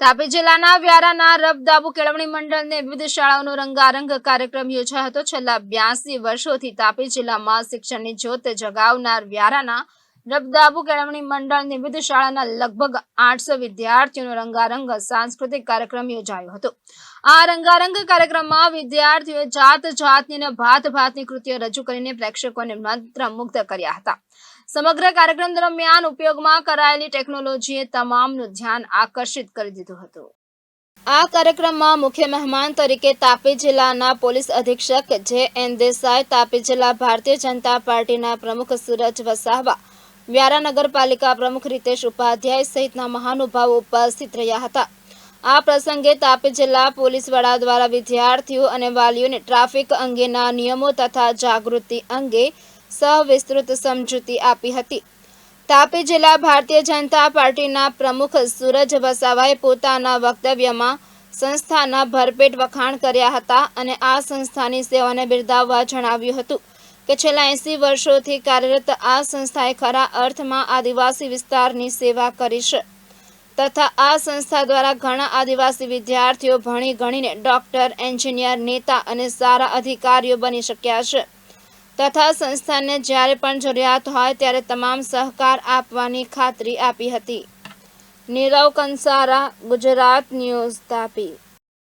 તાપી જિલ્લાના વ્યારાના રબદાબુ કેળવણી મંડળને વિવિધ શાળાઓનો રંગારંગ કાર્યક્રમ યોજાયો હતો. છેલ્લા બ્યાસી વર્ષોથી તાપી જિલ્લામાં શિક્ષણની જ્યોત જગાવનાર વ્યારાના રબદાબુ કેળવણી મંડળ વિવિધ શાળાના લગભગ આઠસો વિદ્યાર્થીઓનો રંગારંગ સાંસ્કૃતિક કાર્યક્રમ યોજાયો હતો. આ રંગારંગ કાર્યક્રમમાં વિદ્યાર્થીઓએ જાત જાતની અને ભાત ભાતની કૃતિઓ રજૂ કરીને પ્રેક્ષકોને મંત્રમુગ્ધ કર્યા હતા. સમગ્ર કાર્યક્રમ દરમિયાન ઉપયોગમાં કરાયેલી ટેકનોલોજીએ તમામનું ધ્યાન આકર્ષિત કરી દીધું હતું. આ કાર્યક્રમમાં મુખ્ય મહેમાન તરીકે તાપી જિલ્લાના પોલીસ અધિક્ષક જે એન દેસાઈ, તાપી જિલ્લા ભારતીય જનતા પાર્ટીના પ્રમુખ સુરજ વસાવા વ્યારા નગરપાલિકા પ્રમુખ રીતેશ ઉપાધ્યાય સહિતના મહાનુભાવો ઉપસ્થિત રહ્યા હતા. આ પ્રસંગે તાપી જિલ્લા પોલીસ વડા દ્વારા વિદ્યાર્થીઓ અને વાલીઓને ટ્રાફિક અંગેના નિયમો તથા જાગૃતિ અંગે સવિસ્તૃત સમજૂતી આપી હતી. તાપી જિલ્લા ભારતીય જનતા પાર્ટીના પ્રમુખ સુરજ વસાવાએ પોતાના વક્તવ્યમાં સંસ્થાના ભરપેટ વખાણ કર્યા હતા અને આ સંસ્થાની સેવાને બિરદાવવા જણાવ્યું હતું. કે છેલ્લા એંસી વર્ષોથી કાર્યરત આ સંસ્થાએ ખરા અર્થમાં આદિવાસી વિસ્તારની સેવા કરી છે. તથા આ સંસ્થા દ્વારા ઘણા આદિવાસી વિદ્યાર્થીઓ ભણી ગણીને ડોક્ટર, એન્જિનિયર, નેતા અને સારા અધિકારીઓ બની શક્યા છે. તથા સંસ્થાને જ્યારે પણ જરૂરિયાત હોય ત્યારે તમામ સહકાર આપવાની ખાતરી આપી હતી. નીરવ કંસારા, ગુજરાત ન્યૂઝ તાપી.